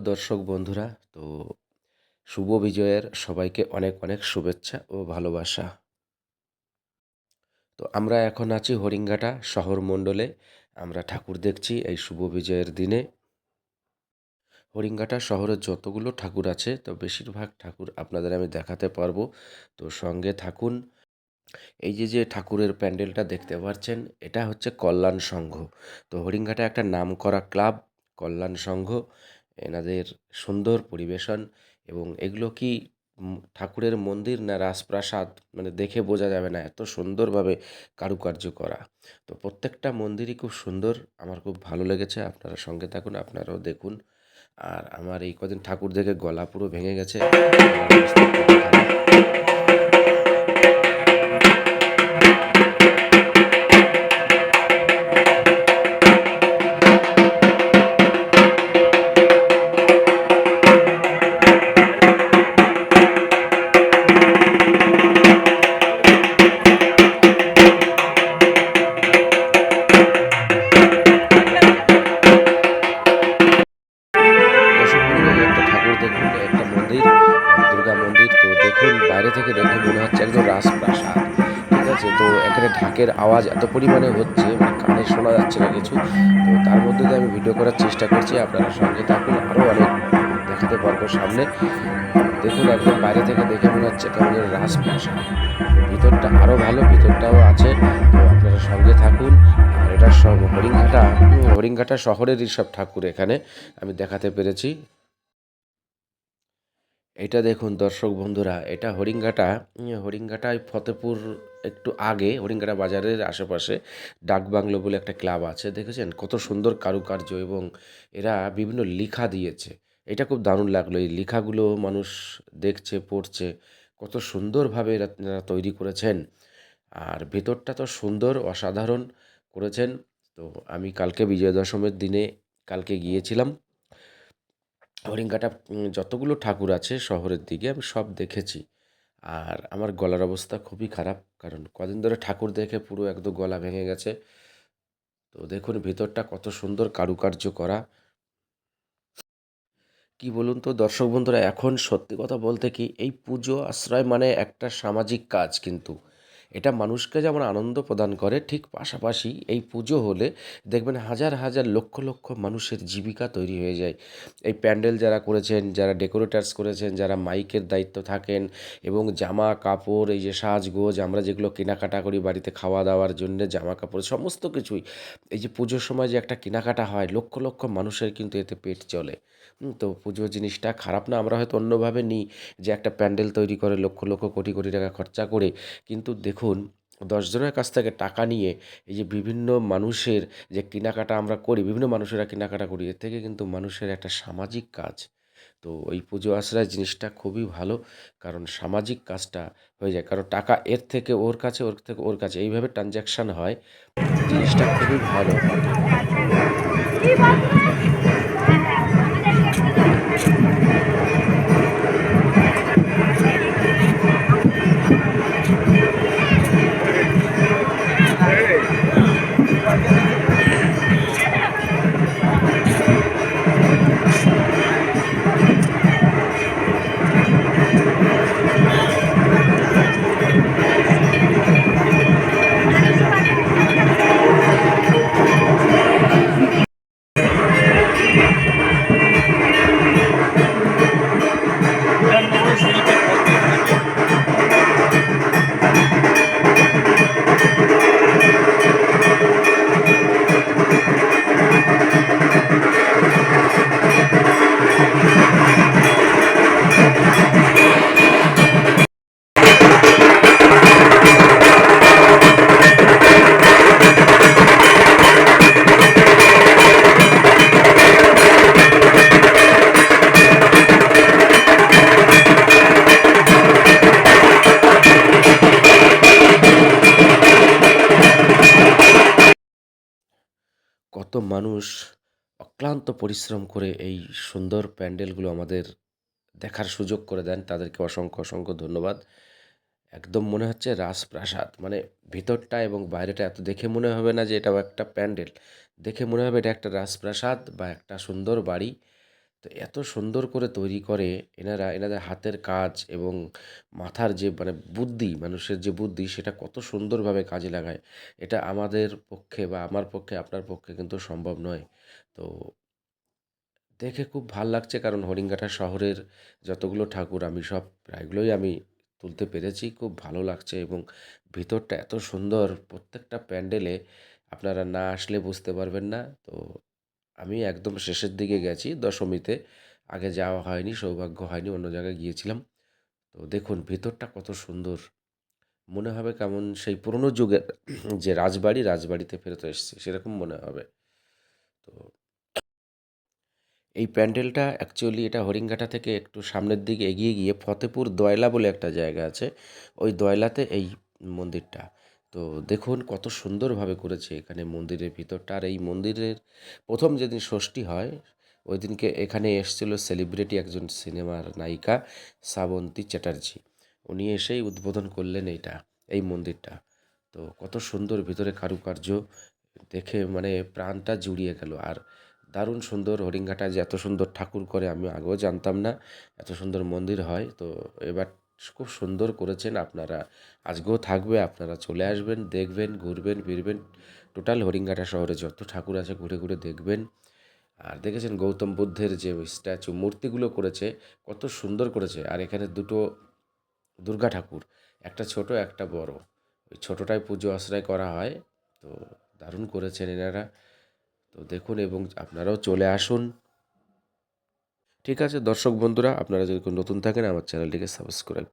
দর্শক বন্ধুরা, তো শুভ বিজয়ের সবাইকে অনেক অনেক শুভেচ্ছা ও ভালোবাসা। তো আমরা এখন আছি হরিঙ্গাটা শহর মণ্ডলে। আমরা ঠাকুর দেখছি এই শুভ বিজয়ের দিনে। হরিঙ্গাটা শহরের যতগুলো ঠাকুর আছে, তো বেশিরভাগ ঠাকুর আপনাদের আমি দেখাতে পারব। তো সঙ্গে থাকুন। এই যে যে ঠাকুরের প্যান্ডেলটা দেখতে পাচ্ছেন, এটা হচ্ছে কল্যাণ সংঘ। তো হরিঙ্গাটা একটা নামকরা ক্লাব, কল্যাণ সংঘ। এনাদের সুন্দর পরিবেশন এবং এগুলো কি ঠাকুরের মন্দির না রাজপ্রাসাদ? মানে দেখে বোঝা যাবে না এত সুন্দরভাবে কারুকার্য করা। তো প্রত্যেকটা মন্দিরই খুব সুন্দর। আমার খুব ভালো লেগেছে। আপনারা সঙ্গে থাকুন, আপনারাও দেখুন। আর আমার এই কদিন ঠাকুর দেখে গলা পুরো ভেঙে গেছে। আছে। তো এখানে ঢাকের আওয়াজ এত পরিমাণে হচ্ছে মানে কানে শোনা যাচ্ছে না কিছু। তো তার মধ্যে দিয়ে আমি ভিডিও করার চেষ্টা করছি, আপনারা সঙ্গে থাকুন আরও অনেক দেখাতে পারব সামনে। দেখুন, একদম বাইরে থেকে দেখে মনে হচ্ছে কেমন যেন রাজপ্রাসাদ। ভিতরটা আরও ভালো, ভিতরটাও আছে। তো আপনারা সঙ্গে থাকুন, আর এটা সব হরিঙ্ঘাটা হরিঙ্ঘাটা শহরেরই সব ঠাকুর এখানে, আমি দেখাতে পেরেছি। এটা দেখুন দর্শক বন্ধুরা, এটা হরিঙ্গাটা হরিঙ্গাটায় ফতেপুর একটু আগে হরিঙ্গাটা বাজারের আশেপাশে ডাকবাংলো বলে একটা ক্লাব আছে, দেখেছেন? কত সুন্দর কারুকার্য এবং এরা বিভিন্ন লিখা দিয়েছে। এটা খুব দারুণ লাগল, এই লেখাগুলো মানুষ দেখছে, পড়ছে, কত সুন্দরভাবে এরা তৈরি করেছেন। আর ভেতরটা তো সুন্দর, অসাধারণ করেছেন। তো আমি কালকে বিজয়া দশমীর দিনে কালকে গিয়েছিলাম। হরিঙ্গাটা যতগুলো ঠাকুর আছে শহরের দিকে আমি সব দেখেছি। আর আমার গলার অবস্থা খুবই খারাপ, কারণ কদিন ধরে ঠাকুর দেখে পুরো একদম গলা ভেঙে গেছে। তো দেখুন, ভেতরটা কত সুন্দর কারুকার্য করা। কি বলুন তো, দর্শক বন্ধুরা, এখন সত্যি কথা বলতে কি, এই পুজো আশ্রয় মানে একটা সামাজিক কাজ কিন্তু। এটা মানুষকে যেমন আনন্দ প্রদান করে, ঠিক পাশাপাশি এই পুজো হলে দেখবেন হাজার হাজার লক্ষ লক্ষ মানুষের জীবিকা তৈরি হয়ে যায়। এই প্যান্ডেল যারা করেছেন, যারা ডেকোরেটার্স করেছেন, যারা মাইকের দায়িত্ব থাকেন এবং জামা কাপড়, এই যে সাজগোজ, আমরা যেগুলো কেনাকাটা করি বাড়িতে খাওয়া দাওয়ার জন্য, জামা কাপড়, সমস্ত কিছুই, এই যে পুজোর সময় যে একটা কেনাকাটা হয়, লক্ষ লক্ষ মানুষের কিন্তু এতে পেট চলে। তো পুজো জিনিসটা খারাপ না, আমরা হয়তো অন্যভাবে নিই যে একটা প্যান্ডেল তৈরি করে লক্ষ লক্ষ কোটি কোটি টাকা খরচা করে, কিন্তু দেখুন দশজনের কাছ থেকে টাকা নিয়ে এই যে বিভিন্ন মানুষের যে কেনাকাটা আমরা করি, বিভিন্ন মানুষেরা কেনাকাটা করি, এর থেকে কিন্তু মানুষের একটা সামাজিক কাজ। তো এই পুজো আশ্রয় জিনিসটা খুবই ভালো, কারণ সামাজিক কাজটা হয়ে যায়। কারণ টাকা এর থেকে ওর কাছে, ওর থেকে ওর কাছে। এইভাবে ট্রানজ্যাকশান হয়, জিনিসটা খুবই ভালো। কত মানুষ অক্লান্ত পরিশ্রম করে এই সুন্দর প্যান্ডেলগুলো আমাদের দেখার সুযোগ করে দেন, তাদেরকে অসংখ্য অসংখ্য ধন্যবাদ। একদম মনে হচ্ছে রাজপ্রাসাদ মানে ভিতরটা এবং বাইরেটা এত দেখে মনে হবে না যে এটাও একটা প্যান্ডেল। দেখে মনে হবে এটা একটা রাজপ্রাসাদ বা একটা সুন্দর বাড়ি। তো এত সুন্দর করে তৈরি করে এনারা, এনাদের হাতের কাজ এবং মাথার যে মানে বুদ্ধি, মানুষের যে বুদ্ধি সেটা কত সুন্দরভাবে কাজে লাগায়। এটা আমাদের পক্ষে বা আমার পক্ষে, আপনার পক্ষে কিন্তু সম্ভব নয়। তো দেখে খুব ভালো লাগছে কারণ হরিঙ্গাটা শহরের যতগুলো ঠাকুর, আমি সব প্রায়গুলোই আমি তুলতে পেরেছি। খুব ভালো লাগছে এবং ভিতরটা এত সুন্দর, প্রত্যেকটা প্যান্ডেলে আপনারা না আসলে বুঝতে পারবেন না। তো আমি একদম শেষের দিকে গেছি, দশমীতে। আগে যাওয়া হয়নি, সৌভাগ্য হয়নি, অন্য জায়গায় গিয়েছিলাম। তো দেখুন, ভিতরটা কত সুন্দর। মনে হবে কেমন সেই পুরনো যুগের যে রাজবাড়ি, রাজবাড়িতে ফেরত এসেছে, সেরকম মনে হবে। তো এই প্যান্ডেলটা অ্যাকচুয়ালি এটা হরিঙ্গাটা থেকে একটু সামনের দিকে এগিয়ে গিয়ে ফতেপুর দয়লা বলে একটা জায়গা আছে। ওই দয়লাতে এই মন্দিরটা। তো দেখুন কত সুন্দরভাবে করেছে এখানে মন্দিরের ভিতরটা। আর এই মন্দিরের প্রথম যেদিন ষষ্ঠী হয়, ওই দিনকে এখানে এসেছিল সেলিব্রিটি একজন সিনেমার নায়িকা শ্রাবন্তী চ্যাটার্জি। উনি এসেই উদ্বোধন করলেন এইটা, এই মন্দিরটা। তো কত সুন্দর ভিতরে কারুকার্য দেখে মানে প্রাণটা জুড়িয়ে গেল। আর দারুণ সুন্দর হরিঙ্গাটায় যে এত সুন্দর ঠাকুর করে আমি আগেও জানতাম না, এত সুন্দর মন্দির হয়। তো এবার খুব সুন্দর করেছেন আপনারা। আজকেও থাকবে, আপনারা চলে আসবেন, দেখবেন, ঘুরবেন, ফিরবেন। টোটাল হরিঙ্গাটা শহরে যত ঠাকুর আছে ঘুরে ঘুরে দেখবেন। আর দেখেছেন গৌতম বুদ্ধের যে স্ট্যাচু, মূর্তিগুলো করেছে, কত সুন্দর করেছে। আর এখানে দুটো দুর্গা ঠাকুর, একটা ছোট, একটা বড়। ওই ছোটোটায় পুজো আশ্রয় করা হয়, তো দারুণ করেছেন এনারা। তো দেখুন এবং আপনারাও চলে আসুন। ঠিক আছে, দর্শক বন্ধুরা, আপনারা যদি নতুন থাকেন, আমার চ্যানেলটিকে সাবস্ক্রাইব